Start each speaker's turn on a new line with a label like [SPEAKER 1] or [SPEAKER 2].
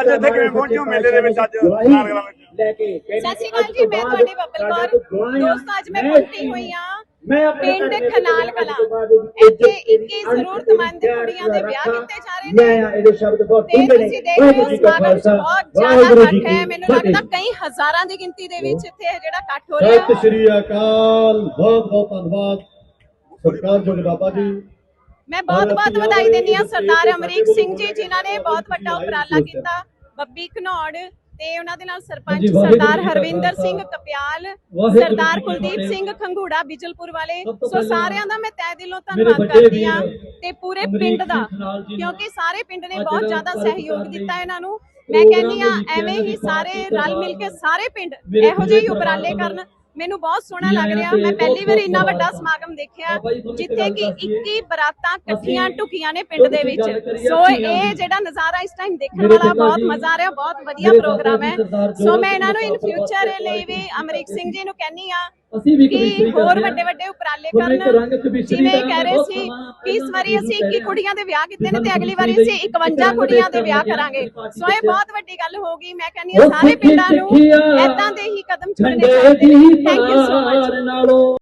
[SPEAKER 1] ਅੱਜ ਇੱਥੇ ਕਿਵੇਂ ਪਹੁੰਚੇ ਹੋ? ਮੇਲੇ ਦੇ ਵਿੱਚ ਅੱਜ ਨਾਰਗਲਾ ਵਿੱਚ।
[SPEAKER 2] ਲੈ ਕੇ
[SPEAKER 3] ਸਤਿ ਸ਼੍ਰੀ ਅਕਾਲ ਜੀ ਮੈਂ ਤੁਹਾਡੀ ਬੱਬਲ ਕੌਰ। ਦੋਸਤੋ ਅੱਜ ਮੈਂ ਪਹੁੰਚੀ ਹੋਈ ਆ ਪਿੰਡ ਖਨਾਲ ਕਲਾ। ਇੱਥੇ 21 ਜ਼ਰੂਰਤਮੰਦ ਕੁੜੀਆਂ ਦੇ ਵਿਆਹ ਕੀਤੇ ਜਾ ਰਹੇ ਨੇ।
[SPEAKER 2] ਮੈਂ ਇਹਦੇ ਸ਼ਬਦ ਬਹੁਤ ਡੂੰਘੇ ਨੇ। ਵਾਹਿਗੁਰੂ ਜੀ ਕਾ ਖਾਲਸਾ।
[SPEAKER 3] ਬਹੁਤ ਜ਼ਿਆਦਾ
[SPEAKER 2] ਵਾਹਿਗੁਰੂ ਜੀ ਕੀ
[SPEAKER 3] ਮੈਨੂੰ ਲੱਗਦਾ ਕਈ ਹਜ਼ਾਰਾਂ ਦੀ ਗਿਣਤੀ ਦੇ ਵਿੱਚ ਇੱਥੇ ਇਹ ਜਿਹੜਾ ਇਕੱਠ ਹੋ ਰਿਹਾ।
[SPEAKER 4] ਸਤਿ ਸ਼੍ਰੀ ਅਕਾਲ। ਬਹੁਤ ਬਹੁਤ ਧੰਨਵਾਦ। ਸਰਕਾਰ ਜੋ ਬਾਬਾ ਜੀ।
[SPEAKER 3] ਮੈਂ ਬਹੁਤ ਬਹੁਤ ਵਧਾਈ ਦਿੰਦੀ ਹਾਂ ਸਰਦਾਰ ਅਮਰੀਕ ਸਿੰਘ ਜੀ ਜਿਨ੍ਹਾਂ ਨੇ ਬਹੁਤ ਵੱਡਾ ਉਪਰਾਲਾ ਕੀਤਾ ਬੱਬੀ ਘਨੌੜ ਤੇ ਉਹਨਾਂ ਦੇ ਨਾਲ ਸਰਪੰਚ ਸਰਦਾਰ ਹਰਵਿੰਦਰ। ਸਿੰਘ ਕਪਿਆਲ ਸਰਦਾਰ ਕੁਲਦੀਪ। ਸਿੰਘ ਖੰਗੂੜਾ ਬਿਜਲਪੁਰ ਵਾਲੇ ਸੋ ਸਾਰਿਆਂ ਦਾ ਮੈਂ ਤਹਿ ਦਿਲੋਂ ਧੰਨਵਾਦ ਕਰਦੀ ਹਾਂ ਤੇ ਪੂਰੇ ਪਿੰਡ ਦਾ ਕਿਉਂਕਿ ਸਾਰੇ ਪਿੰਡ ਨੇ ਬਹੁਤ ਜ਼ਿਆਦਾ ਸਹਿਯੋਗ ਦਿੱਤਾ ਇਹਨਾਂ ਨੂੰ ਮੈਂ ਕਹਿੰਦੀ ਹਾਂ ਐਵੇਂ ਹੀ ਸਾਰੇ ਰਲ ਮਿਲ ਕੇ ਸਾਰੇ ਪਿੰਡ ਇਹੋ ਜਿਹੇ ਉਪਰਾਲੇ ਕਰਨ ਮੈਨੂੰ ਬਹੁਤ ਸੋਹਣਾ ਲੱਗ ਰਿਹਾ ਮੈਂ ਪਹਿਲੀ ਵਾਰ ਇੰਨਾ ਵੱਡਾ। ਸਮਾਗਮ ਦੇਖਿਆ ਜਿੱਥੇ ਕਿ
[SPEAKER 4] ਦੱਸੀਏ।
[SPEAKER 3] 21 ਬਰਾਤਾਂ ਇਕੱਠੀਆਂ ਟੁਕੀਆਂ ਨੇ ਪਿੰਡ ਦੇ ਵਿੱਚ ਸੋ ਇਹ ਜਿਹੜਾ ਨਜ਼ਾਰਾ ਇਸ ਟਾਈਮ ਦੇਖਣ ਵਾਲਾ ਬਹੁਤ ਮਜ਼ਾ ਆ ਰਿਹਾ ਬਹੁਤ ਵਧੀਆ ਪ੍ਰੋਗਰਾਮ ਹੈ ਸੋ ਮੈਂ ਇਹਨਾਂ ਨੂੰ ਇਨ ਫਿਊਚਰ ਲਈ ਵੀ ਅਮਰੀਕ ਸਿੰਘ ਜੀ ਨੂੰ ਕਹਿੰਨੀ ਆ
[SPEAKER 4] ਅਸੀਂ ਵੀ ਇੱਕ
[SPEAKER 3] ਕਿ
[SPEAKER 4] ਬਿਸਤਰੀ
[SPEAKER 3] ਹੋਰ
[SPEAKER 4] ਕਰਦੇ ਹਾਂ।
[SPEAKER 3] ਵੱਡੇ ਵੱਡੇ ਉਪਰਾਲੇ ਕਰਨ ਜਿਵੇਂ ਕਹਿ ਰਹੇ ਸੀ ਕਿ ਇਸ ਵਾਰੀ ਅਸੀਂ 21 ਕੁੜੀਆਂ ਦੇ ਵਿਆਹ ਕੀਤੇ ਨੇ ਤੇ ਅਗਲੀ ਵਾਰੀ ਅਸੀਂ
[SPEAKER 4] ਦੇ
[SPEAKER 3] 51
[SPEAKER 4] ਰੰਗ
[SPEAKER 3] ਕੁੜੀਆਂ ਦੇ ਵਿਆਹ
[SPEAKER 4] ਰੰਗ
[SPEAKER 3] ਕਰਾਂਗੇ। ਸੋ ਇਹ ਬਹੁਤ ਵੱਡੀ ਗੱਲ ਹੋਗੀ ਮੈਂ ਕਹਿੰਨੀ ਆ ਸਾਰੇ ਪਿੰਡਾਂ ਨੂੰ ਐਦਾਂ ਦੇ ਹੀ ਕਦਮ ਚੁੱਕਣੇ ਚਾਹੀਦੇ ਨੇ। Thank you so much